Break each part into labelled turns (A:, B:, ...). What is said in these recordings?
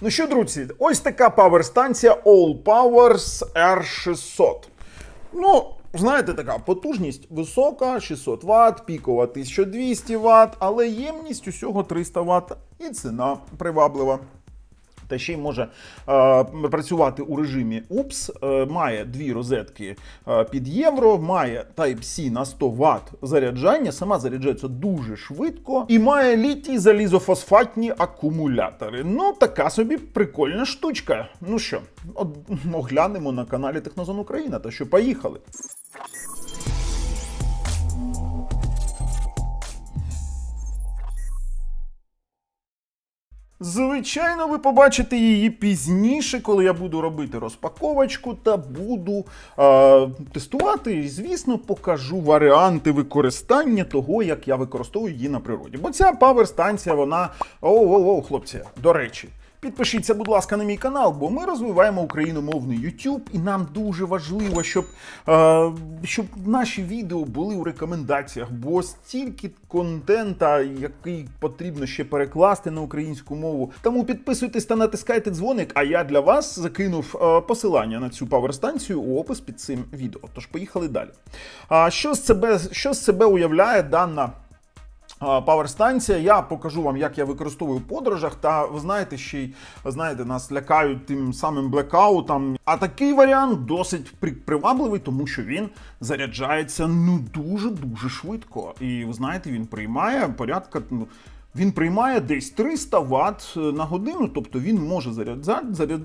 A: Ну що, друзі, ось така паверстанція All Powers R600. Ну, знаєте, така потужність висока, 600 Вт, пікова 1200 Вт, але ємність усього 300 Вт і ціна приваблива. Та ще й може е, працювати у режимі UPS, е, має дві розетки е, під євро, має Type-C на 100 Вт заряджання, сама заряджається дуже швидко і має літій залізофосфатні акумулятори. Ну, така собі прикольна штучка. Ну що, оглянемо на каналі Технозон Україна, та що поїхали. Звичайно, ви побачите її пізніше, коли я буду робити розпаковочку та буду е, тестувати. І, звісно, покажу варіанти використання того, як я використовую її на природі. Бо ця паверстанція, вона. Оу-оу-оу, хлопці, до речі. Підпишіться, будь ласка, на мій канал, бо ми розвиваємо україномовний YouTube, і нам дуже важливо, щоб, е, щоб наші відео були у рекомендаціях, бо стільки контента, який потрібно ще перекласти на українську мову. Тому підписуйтесь та натискайте дзвоник. А я для вас закинув е, посилання на цю паверстанцію у опис під цим відео. Тож поїхали далі. А що з себе, що з себе уявляє дана? Паверстанція, я покажу вам, як я використовую в подорожах. Та ви знаєте, ще й знаєте, нас лякають тим самим блекаутом. А такий варіант досить при- привабливий, тому що він заряджається ну дуже дуже швидко. І ви знаєте, він приймає порядка. ну, Він приймає десь 300 Вт на годину, тобто він може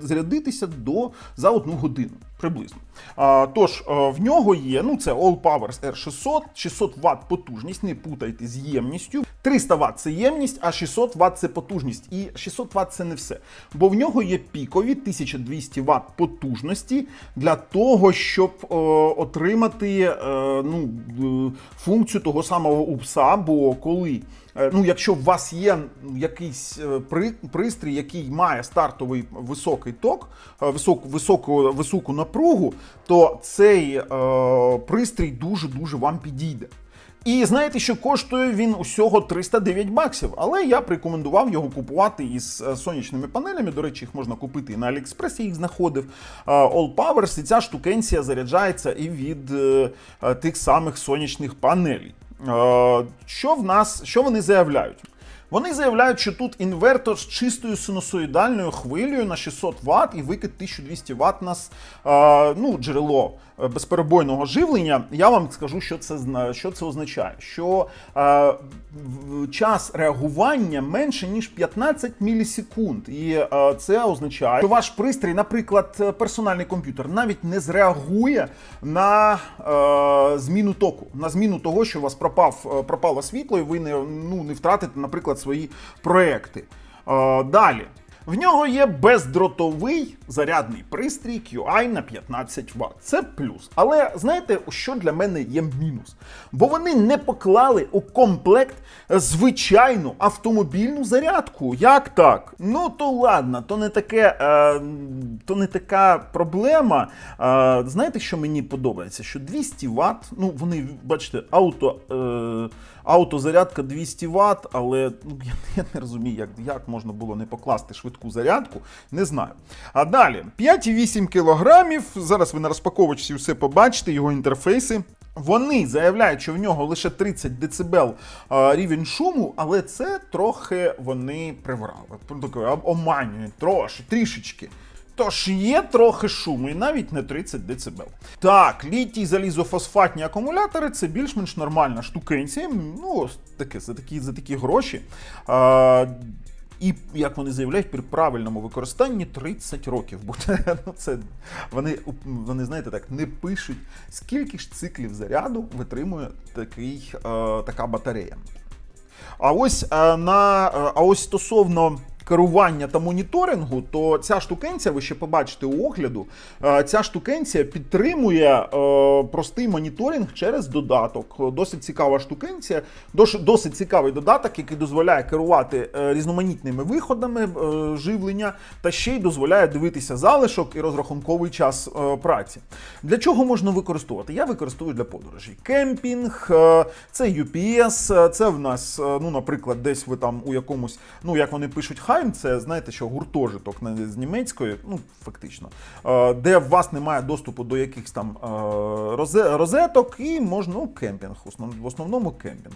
A: зарядитися до за одну годину приблизно. А, тож в нього є, ну це All Powers R600, 600 Вт потужність, не путайте з ємністю. 300 Вт це ємність, а 600 Вт це потужність. І 600 Вт це не все. Бо в нього є пікові 1200 Вт потужності для того, щоб е, отримати е, ну, е, функцію того самого упса. Бо коли Е, Ну, якщо у вас є якийсь е, при, пристрій, який має стартовий високий ток, е, високу, високу, високу напругу, то цей е, пристрій дуже-дуже вам підійде. І знаєте, що коштує він усього 309 баксів, але я б рекомендував його купувати із е, сонячними панелями. До речі, їх можна купити і на AliExpress, я їх знаходив. Е, All Powers, і ця штукенція заряджається і від е, е, тих самих сонячних панелей. Е, Що в нас, що вони заявляють? Вони заявляють, що тут інвертор з чистою синусоїдальною хвилею на 600 Вт і викид 1200 Вт нас е, ну, джерело е, безперебойного живлення. Я вам скажу, що це що це означає. Що е, час реагування менше ніж 15 мілісекунд. І е, це означає, що ваш пристрій, наприклад, е, персональний комп'ютер, навіть не зреагує на е, зміну току, на зміну того, що у вас пропав, е, пропало світло, і ви не, ну, не втратите, наприклад, свої проекти. Е, далі. В нього є бездротовий зарядний пристрій QI на 15 Вт. Це плюс. Але знаєте, що для мене є мінус? Бо вони не поклали у комплект звичайну автомобільну зарядку. Як так? Ну то ладно, то не таке, е, то не така проблема. Е, знаєте, що мені подобається? Що 200 Вт, ну вони, бачите, ауто. Е, Автозарядка 200 Вт, але ну, я, я не розумію, як, як можна було не покласти швидку зарядку. Не знаю. А далі 5,8 кілограмів. Зараз ви на розпаковочці все побачите, його інтерфейси. Вони заявляють, що в нього лише 30 дБ рівень шуму, але це трохи вони приврали. Оманюють трошки, трішечки. Тож є трохи шуму, і навіть не 30 дБ. Так, літій залізофосфатні акумулятори це більш-менш нормальна штукенція. Ну, таке, за такі, за такі гроші. А, і як вони заявляють, при правильному використанні 30 років. Бо ну, це вони, вони, знаєте, так не пишуть, скільки ж циклів заряду витримує такий, е, така батарея. А ось е, на е, а ось стосовно керування та моніторингу, то ця штукенція, ви ще побачите у огляду, е, ця штукенція підтримує е, простий моніторинг через додаток. Досить цікава штукенція, досить цікавий додаток, який дозволяє керувати е, різноманітними виходами живлення та ще й дозволяє дивитися залишок і розрахунковий час праці. Для чого можна використовувати? Я використовую для подорожей. Кемпінг, це UPS, це в нас, ну, наприклад, десь ви там у якомусь, ну як вони пишуть, Heim це знаєте, що гуртожиток з німецької, ну фактично, е, де у вас немає доступу до якихось там е, розеток, і можна ну, кемпінг, в основному кемпінг.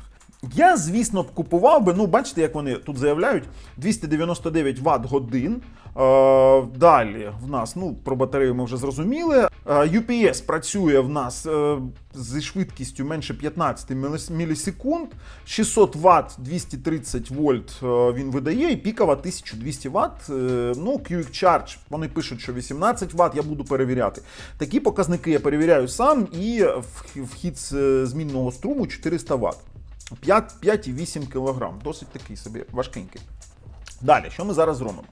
A: Я, звісно, б купував би, ну, бачите, як вони тут заявляють, 299 Вт годин. Е, далі в нас, ну, про батарею ми вже зрозуміли. Е, UPS працює в нас е, зі швидкістю менше 15 міліс- мілісекунд. 600 Вт 230 вольт е, він видає, і пікова 1200 Вт. Е, ну, Quick Charge, вони пишуть, що 18 Вт, я буду перевіряти. Такі показники я перевіряю сам, і вхід з е, змінного струму 400 Вт. 5 5,8 кг. Досить такий собі важкенький. Далі, що ми зараз зробимо?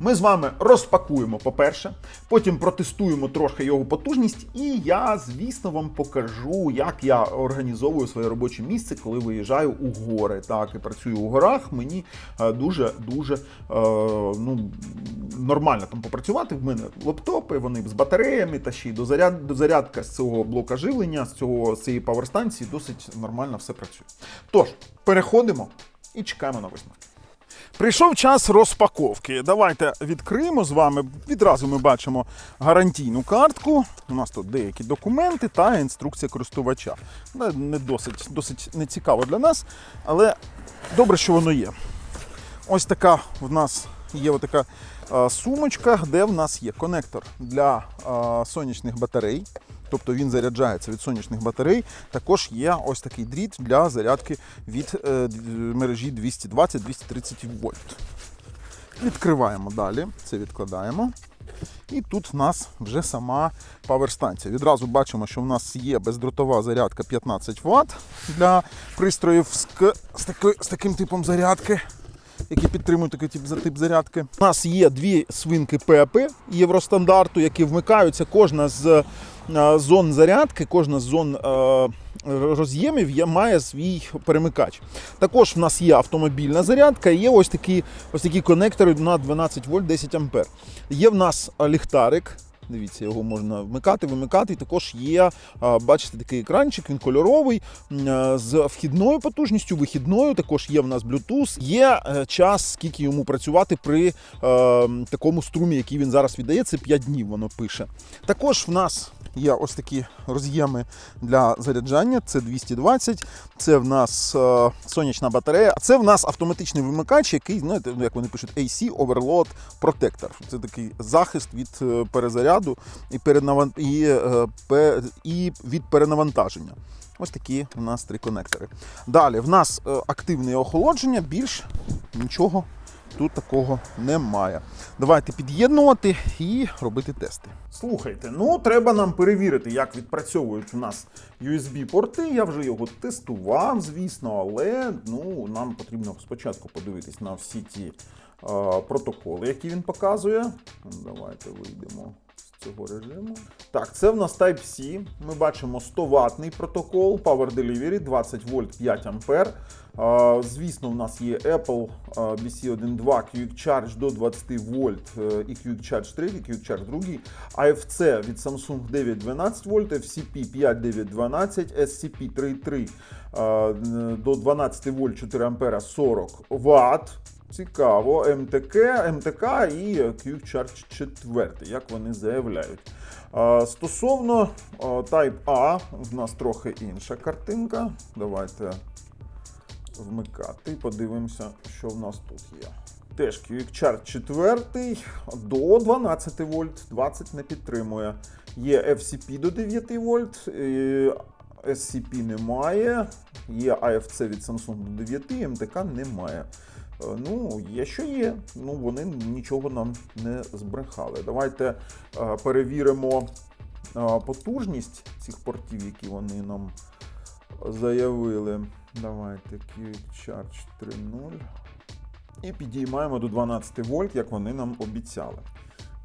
A: Ми з вами розпакуємо, по-перше, потім протестуємо трохи його потужність, і я, звісно, вам покажу, як я організовую своє робоче місце, коли виїжджаю у гори. Так, і працюю у горах. Мені дуже-дуже е, ну, нормально там попрацювати. В мене лаптопи, вони з батареями, та ще й до заряд, до зарядка з цього блока живлення, з цього з цієї паверстанції досить нормально все працює. Тож, переходимо і чекаємо на висновки. Прийшов час розпаковки. Давайте відкриємо з вами. Відразу ми бачимо гарантійну картку. У нас тут деякі документи та інструкція користувача. Не досить, досить нецікаво для нас, але добре, що воно є. Ось така в нас є така сумочка, де в нас є конектор для сонячних батарей. Тобто він заряджається від сонячних батарей. Також є ось такий дріт для зарядки від е, мережі 220-230 вольт. Відкриваємо далі, це відкладаємо. І тут в нас вже сама паверстанція. Відразу бачимо, що в нас є бездротова зарядка 15 Вт для пристроїв з, з, таки- з таким типом зарядки, які підтримують такий тип, тип зарядки. У нас є дві свинки ПАП євростандарту, які вмикаються. Кожна з зон зарядки, кожна з зон е, роз'ємів має свій перемикач. Також в нас є автомобільна зарядка, є ось такі, ось такі конектори на 12 вольт 10 ампер. Є в нас е, ліхтарик. Дивіться, його можна вмикати, вимикати. І також є, бачите, такий екранчик, він кольоровий з вхідною потужністю, вихідною. Також є в нас Bluetooth. Є е, час, скільки йому працювати при е, такому струмі, який він зараз віддає. Це 5 днів воно пише. Також в нас є ось такі роз'єми для заряджання. Це 220, це в нас е, сонячна батарея. А це в нас автоматичний вимикач, який, знаєте, ну, як вони пишуть, AC Overload Protector. Це такий захист від е, перезаряду і, і, е, і від перенавантаження. Ось такі у нас три конектори. Далі в нас е, активне охолодження, більш нічого тут такого немає. Давайте під'єднувати і робити тести. Слухайте, ну треба нам перевірити, як відпрацьовують у нас USB-порти. Я вже його тестував, звісно, але ну, нам потрібно спочатку подивитись на всі ті е, протоколи, які він показує. Давайте вийдемо цього режиму. Так, це в нас Type-C. Ми бачимо 100 ватний протокол, Power Delivery, 20 вольт 5 ампер. Звісно, в нас є Apple BC1.2 Quick Charge до 20 вольт е, і Quick Charge 3, і Quick Charge 2. AFC від Samsung 912 вольт, FCP 5912, SCP 3.3 до 12 вольт 4 ампера 40 ватт. Цікаво, МТК, МТК і Quick Charge 4, як вони заявляють. Стосовно Type A, в нас трохи інша картинка. Давайте вмикати. і Подивимося, що в нас тут є. Теж Quick Charge 4 до 12 вольт, 20 не підтримує. Є FCP до 9 вольт. SCP немає, є AFC від Samsung до 9, МТК немає. Е, Ну, є що є. Ну, вони нічого нам не збрехали. Давайте е, перевіримо е, потужність цих портів, які вони нам заявили. Давайте Quick Charge 3.0. І підіймаємо до 12 вольт, як вони нам обіцяли.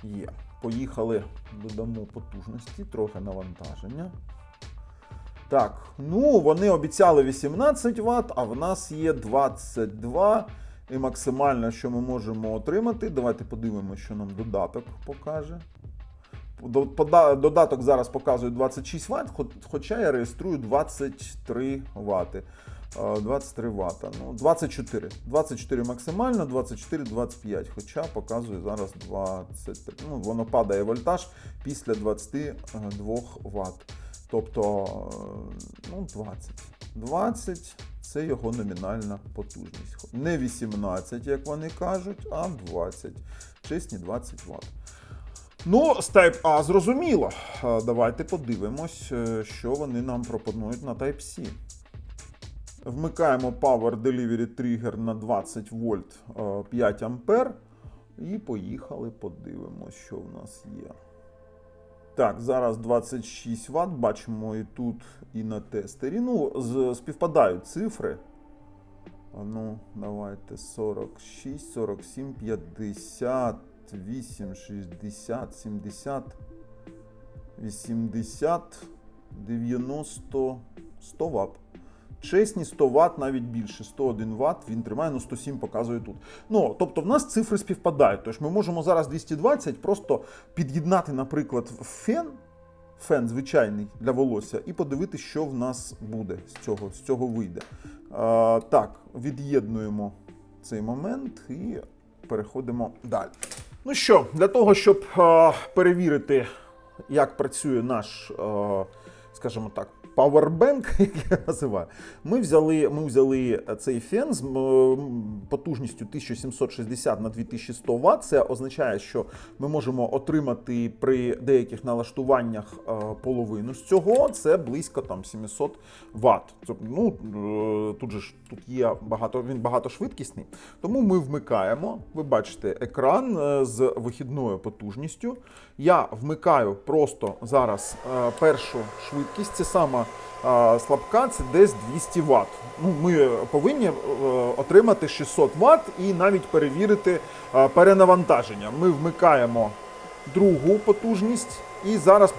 A: Є. Поїхали, додамо потужності, трохи навантаження. Так, ну вони обіцяли 18 Вт, а в нас є 22. І максимально, що ми можемо отримати. Давайте подивимося, що нам додаток покаже. Додаток зараз показує 26 Вт, хоча я реєструю 23 Вт. Е, 23 Вт. Ну, 24. 24 максимально, 24-25. Хоча показує зараз 23. Ну, воно падає вольтаж після 22 Вт. Тобто, е, ну, 20. 20 це його номінальна потужність. Не 18, як вони кажуть, а 20. Чесні 20 Вт. Ну, з Type A зрозуміло. Е, Давайте подивимось, е, що вони нам пропонують на Type-C. Вмикаємо Power Delivery Trigger на 20 вольт е, 5 ампер. І поїхали, подивимось, що в нас є. Так, зараз 26 Вт, бачимо і тут, і на тестері. Ну, з- співпадають цифри. Ну, давайте 46, 47, 58, 60, 70, 80, 90, 100 Вт. Чесні 100 Вт, навіть більше, 101 Вт, він тримає, ну 107 показує тут. Ну, тобто в нас цифри співпадають. Тож ми можемо зараз 220 просто під'єднати, наприклад, фен, фен звичайний для волосся, і подивитися, що в нас буде з цього, з цього вийде. А, так, від'єднуємо цей момент і переходимо далі. Ну що, для того, щоб а, перевірити, як працює наш, а, скажімо так, Powerbank, як я називаю, ми взяли, ми взяли цей фен з потужністю 1760 на 2100 Вт. Це означає, що ми можемо отримати при деяких налаштуваннях е, половину з цього. Це близько там 700 Вт. Ну, е, тут же ж тут є багато, він багатошвидкісний. Тому ми вмикаємо. Ви бачите екран е, з вихідною потужністю. Я вмикаю просто зараз першу швидкість. Це сама слабка, це десь 200 Вт. Ну, ми повинні е, отримати 600 Вт і навіть перевірити е, перенавантаження. Ми вмикаємо другу потужність. І зараз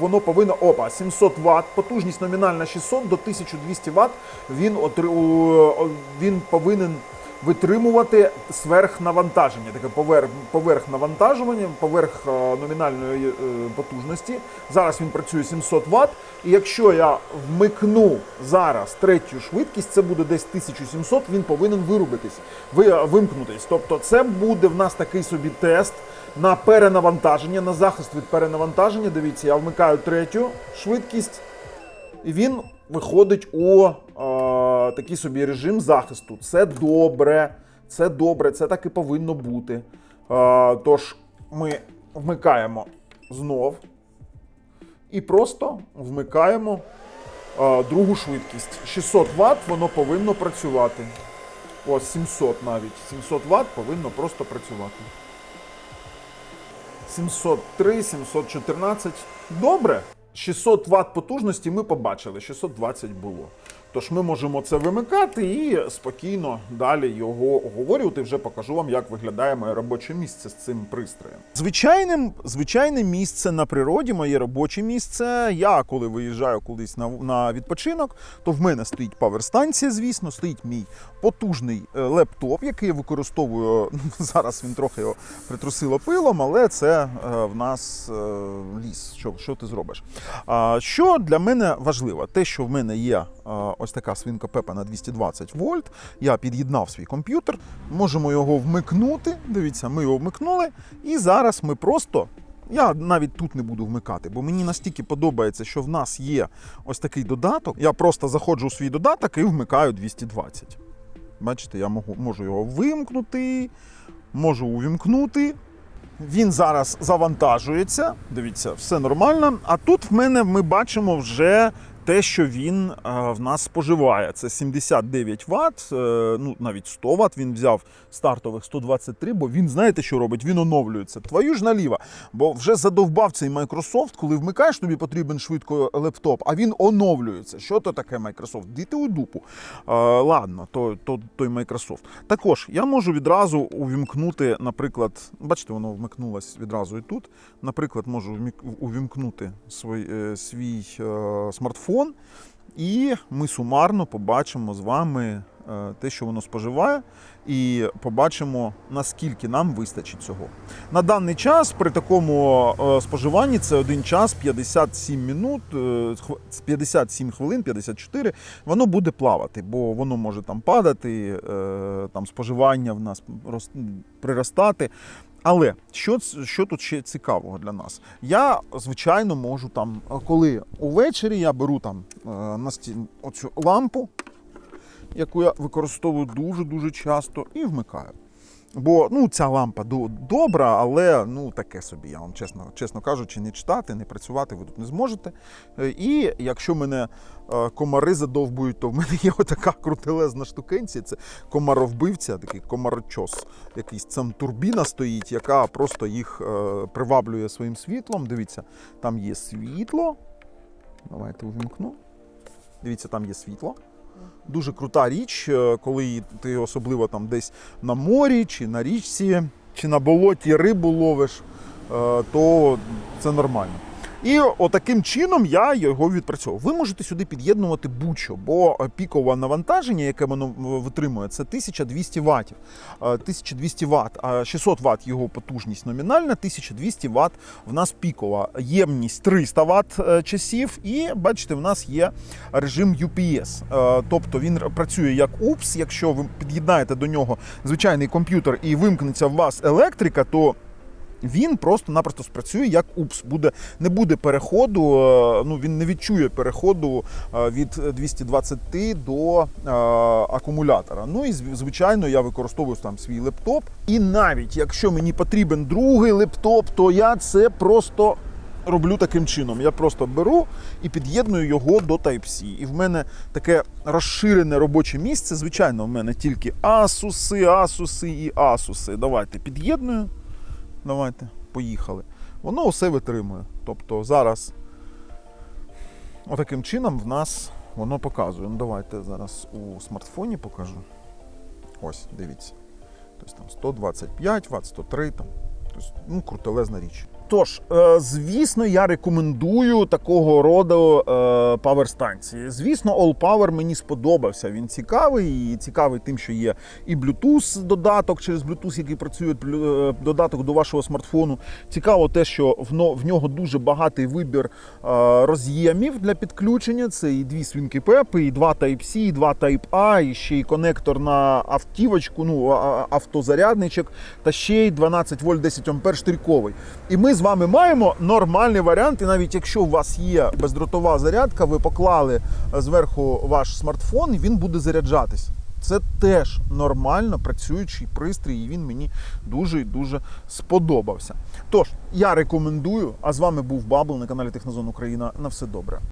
A: воно повинно опа 700 Вт, потужність номінальна 600 до 1200 Вт. Він отри- він повинен витримувати сверхнавантаження, таке поверх, поверх навантажування, поверх е, номінальної е, потужності. Зараз він працює 700 Вт. І якщо я вмикну зараз третю швидкість, це буде десь 1700, він повинен вирубитись, ви, вимкнутись. Тобто, це буде в нас такий собі тест на перенавантаження, на захист від перенавантаження. Дивіться, я вмикаю третю швидкість. І він виходить у е, такий собі режим захисту. Це добре, це добре, це так і повинно бути. Тож ми вмикаємо знов і просто вмикаємо другу швидкість. 600 Вт воно повинно працювати. Ось 700 навіть. 700 Вт повинно просто працювати. 703, 714. Добре. 600 Вт потужності ми побачили, 620 було. Тож ми можемо це вимикати і спокійно далі його оговорювати. Вже покажу вам, як виглядає моє робоче місце з цим пристроєм. Звичайним, звичайне місце на природі, моє робоче місце. Я коли виїжджаю кудись на, на відпочинок, то в мене стоїть паверстанція, звісно, стоїть мій потужний е, лептоп, який я використовую. ну, Зараз він трохи його притрусило пилом, але це е, в нас е, ліс. Що, що ти зробиш? А, що для мене важливо? Те, що в мене є е, ось така свинка Пепа на 220 вольт. Я під'єднав свій комп'ютер, можемо його вмикнути. Дивіться, ми його вмикнули, і зараз ми просто. Я навіть тут не буду вмикати, бо мені настільки подобається, що в нас є ось такий додаток. Я просто заходжу у свій додаток і вмикаю 220. Бачите, я можу, його вимкнути, можу увімкнути. Він зараз завантажується. Дивіться, все нормально. А тут в мене ми бачимо вже те, що він е, в нас споживає. Це 79 Вт, е, ну навіть 100 Вт він взяв стартових 123, бо він знаєте, що робить? Він оновлюється. Твою ж наліво. Бо вже задовбав цей Microsoft, коли вмикаєш, тобі потрібен швидко лептоп, а він оновлюється. Що то таке Microsoft? Діти у дупу. Е, ладно, то, то, той Microsoft. Також я можу відразу увімкнути, наприклад, бачите, воно вмикнулось відразу і тут. Наприклад, можу увімкнути свій, свій е, смартфон, і ми сумарно побачимо з вами е, те, що воно споживає, і побачимо, наскільки нам вистачить цього. На даний час при такому е, споживанні це 1 час 57 минут, е, 57 хвилин, 54, воно буде плавати, бо воно може там падати, е, там споживання в нас приростати. Але що, що тут ще цікавого для нас? Я, звичайно, можу там, е, коли увечері я беру там е, на стін оцю лампу, яку я використовую дуже-дуже часто, і вмикаю. Бо ну, ця лампа добра, але ну таке собі. Я вам чесно, чесно кажучи, не читати, не працювати ви тут не зможете. Е, І якщо мене е, комари задовбують, то в мене є отака крутелезна штукенція. Це комаровбивця, такий комарочос. Якийсь там турбіна стоїть, яка просто їх е, приваблює своїм світлом. Дивіться, там є світло. Давайте увімкну. Дивіться, там є світло. Дуже крута річ, е, коли ти особливо там десь на морі, чи на річці, чи на болоті рибу ловиш, е, то це нормально. І отаким чином я його відпрацьовував. Ви можете сюди під'єднувати будь-що, бо е, пікове навантаження, яке воно витримує, це 1200 Вт. 1200 Вт, а 600 Вт його потужність номінальна, 1200 Вт в нас пікова. Ємність 300 Вт е, часів, і бачите, в нас є режим UPS. Е, Тобто він працює як UPS. Якщо ви під'єднаєте до нього звичайний комп'ютер і вимкнеться у вас електрика, то він просто-напросто спрацює як УПС. Буде, не буде переходу, е, ну він не відчує переходу е, від 220 до е, акумулятора. Ну і звичайно, я використовую там свій лептоп. І навіть якщо мені потрібен другий лептоп, то я це просто. Роблю таким чином. Я просто беру і під'єдную його до Type-C. І в мене таке розширене робоче місце. Звичайно, в мене тільки Asus, Asus і Asus. Давайте під'єдную. Давайте, поїхали. Воно усе витримує. Тобто зараз отаким чином в нас воно показує. Ну, давайте зараз у смартфоні покажу. Ось, дивіться. Тобто там 125 Вт, 103 там. Тобто, ну, крутелезна річ. Тож, е, звісно, я рекомендую такого роду паверстанції. Звісно, All Power мені сподобався. Він цікавий і цікавий тим, що є і Bluetooth додаток через Bluetooth, який працює е, додаток до вашого смартфону. Цікаво те, що в, нього дуже багатий вибір е, роз'ємів для підключення. Це і дві свінки пепи, і два Type-C, і два Type-A, і ще й конектор на автівочку, ну автозарядничок, та ще й 12 вольт 10 ампер штирьковий. І ми з вами маємо нормальний варіант. І навіть якщо у вас є бездротова зарядка, ви поклали зверху ваш смартфон, і він буде заряджатись. Це теж нормально працюючий пристрій, і він мені дуже і дуже сподобався. Тож, я рекомендую. А з вами був Бабл на каналі Технозон Україна. На все добре.